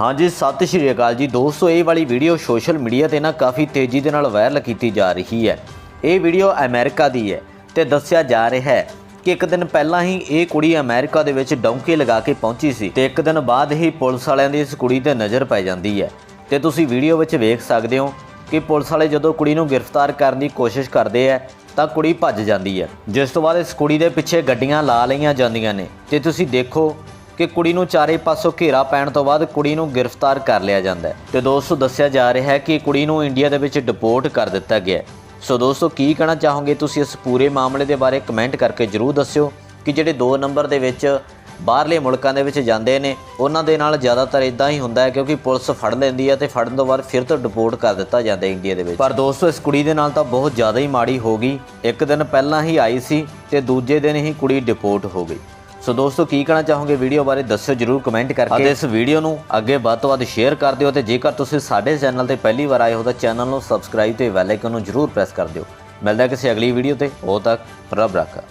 ਹਾਂਜੀ, ਸਤਿ ਸ਼੍ਰੀ ਅਕਾਲ ਜੀ। ਦੋਸਤੋ, ਇਹ ਵਾਲੀ ਵੀਡੀਓ ਸੋਸ਼ਲ ਮੀਡੀਆ ਤੇ ਨਾ ਕਾਫੀ ਤੇਜ਼ੀ ਦੇ ਨਾਲ ਵਾਇਰਲ ਕੀਤੀ ਜਾ ਰਹੀ ਹੈ। ਇਹ ਵੀਡੀਓ ਅਮਰੀਕਾ ਦੀ ਹੈ ਤੇ ਦੱਸਿਆ ਜਾ ਰਿਹਾ ਹੈ ਕਿ ਇੱਕ ਦਿਨ ਪਹਿਲਾਂ ਹੀ ਇਹ ਕੁੜੀ ਅਮਰੀਕਾ ਦੇ ਵਿੱਚ ਡੌਂਕੀ ਲਗਾ ਕੇ ਪਹੁੰਚੀ ਸੀ ਤੇ ਇੱਕ ਦਿਨ ਬਾਅਦ ਹੀ ਪੁਲਿਸ ਵਾਲਿਆਂ ਦੀ ਇਸ ਕੁੜੀ ਤੇ ਨਜ਼ਰ ਪੈ ਜਾਂਦੀ ਹੈ। ਤੇ ਤੁਸੀਂ ਵੀਡੀਓ ਵਿੱਚ ਵੇਖ ਸਕਦੇ ਹੋ ਕਿ ਪੁਲਿਸ ਵਾਲੇ ਜਦੋਂ ਕੁੜੀ ਨੂੰ ਗ੍ਰਿਫਤਾਰ ਕਰਨ ਦੀ ਕੋਸ਼ਿਸ਼ ਕਰਦੇ ਆ, ਤਾਂ ਕੁੜੀ ਭੱਜ ਜਾਂਦੀ ਹੈ। ਜਿਸ ਤੋਂ ਬਾਅਦ ਇਸ ਕੁੜੀ ਦੇ ਪਿੱਛੇ ਗੱਡੀਆਂ ਲਾ ਲਈਆਂ ਜਾਂਦੀਆਂ ਨੇ। ਤੇ ਤੁਸੀਂ ਦੇਖੋ ਕਿ ਕੁੜੀ ਨੂੰ ਚਾਰੇ ਪਾਸੋਂ ਘੇਰਾ ਪੈਣ ਤੋਂ ਬਾਅਦ ਕੁੜੀ ਨੂੰ ਗ੍ਰਿਫਤਾਰ ਕਰ ਲਿਆ ਜਾਂਦਾ ਹੈ। ਤੇ ਦੋਸਤੋ, ਦੱਸਿਆ ਜਾ ਰਿਹਾ ਹੈ ਕਿ ਕੁੜੀ ਨੂੰ ਇੰਡੀਆ ਦੇ ਵਿੱਚ ਡਿਪੋਰਟ ਕਰ ਦਿੱਤਾ ਗਿਆ ਹੈ। ਸੋ ਦੋਸਤੋ, ਕੀ ਕਹਿਣਾ ਚਾਹੋਗੇ? ਤੁਸੀਂ ਇਸ ਪੂਰੇ ਮਾਮਲੇ ਦੇ ਬਾਰੇ ਕਮੈਂਟ ਕਰਕੇ ਜਰੂਰ ਦੱਸਿਓ ਕਿ ਜਿਹੜੇ 2 ਨੰਬਰ ਦੇ ਵਿੱਚ ਬਾਹਰਲੇ ਮੁਲਕਾਂ ਦੇ ਵਿੱਚ ਜਾਂਦੇ ਨੇ, ਉਹਨਾਂ ਦੇ ਨਾਲ ਜ਼ਿਆਦਾਤਰ ਇਦਾਂ ਹੀ ਹੁੰਦਾ ਹੈ ਕਿਉਂਕਿ ਪੁਲਿਸ ਫੜ ਲੈਂਦੀ ਹੈ ਤੇ ਫੜਨ ਤੋਂ ਬਾਅਦ ਫਿਰ ਤੋਂ ਡਿਪੋਰਟ ਕਰ ਦਿੱਤਾ ਜਾਂਦਾ ਇੰਡੀਆ ਦੇ ਵਿੱਚ। ਪਰ ਦੋਸਤੋ, ਇਸ ਕੁੜੀ ਦੇ ਨਾਲ ਤਾਂ ਬਹੁਤ ਜ਼ਿਆਦਾ ਹੀ ਮਾੜੀ ਹੋ ਗਈ। ਇੱਕ ਦਿਨ ਪਹਿਲਾਂ ਹੀ ਆਈ ਸੀ ਤੇ ਦੂਜੇ ਦਿਨ ਹੀ ਕੁੜੀ ਡਿਪੋਰਟ ਹੋ ਗਈ। ਸੋ ਦੋਸਤੋ, ਕੀ ਕਹਿਣਾ ਚਾਹੋਗੇ? ਵੀਡੀਓ ਬਾਰੇ ਦੱਸਿਓ, ਜਰੂਰ ਕਮੈਂਟ ਕਰਕੇ। ਅਤੇ ਇਸ ਵੀਡੀਓ ਨੂੰ ਅੱਗੇ ਵੱਧ ਤੋਂ ਵੱਧ ਸ਼ੇਅਰ ਕਰ ਦਿਓ ਤੇ ਜੇਕਰ ਤੁਸੀਂ ਸਾਡੇ ਚੈਨਲ ਤੇ ਪਹਿਲੀ ਵਾਰ ਆਏ ਹੋ ਤਾਂ ਚੈਨਲ ਨੂੰ ਸਬਸਕ੍ਰਾਈਬ ਤੇ ਬੈਲ ਆਈਕਨ ਨੂੰ ਜਰੂਰ ਪ੍ਰੈਸ ਕਰ ਦਿਓ। ਮਿਲਦਾ ਕਿਸੇ ਅਗਲੀ ਵੀਡੀਓ ਤੇ। ਉਹ ਤੱਕ ਰੱਬ ਰਾਖਾ।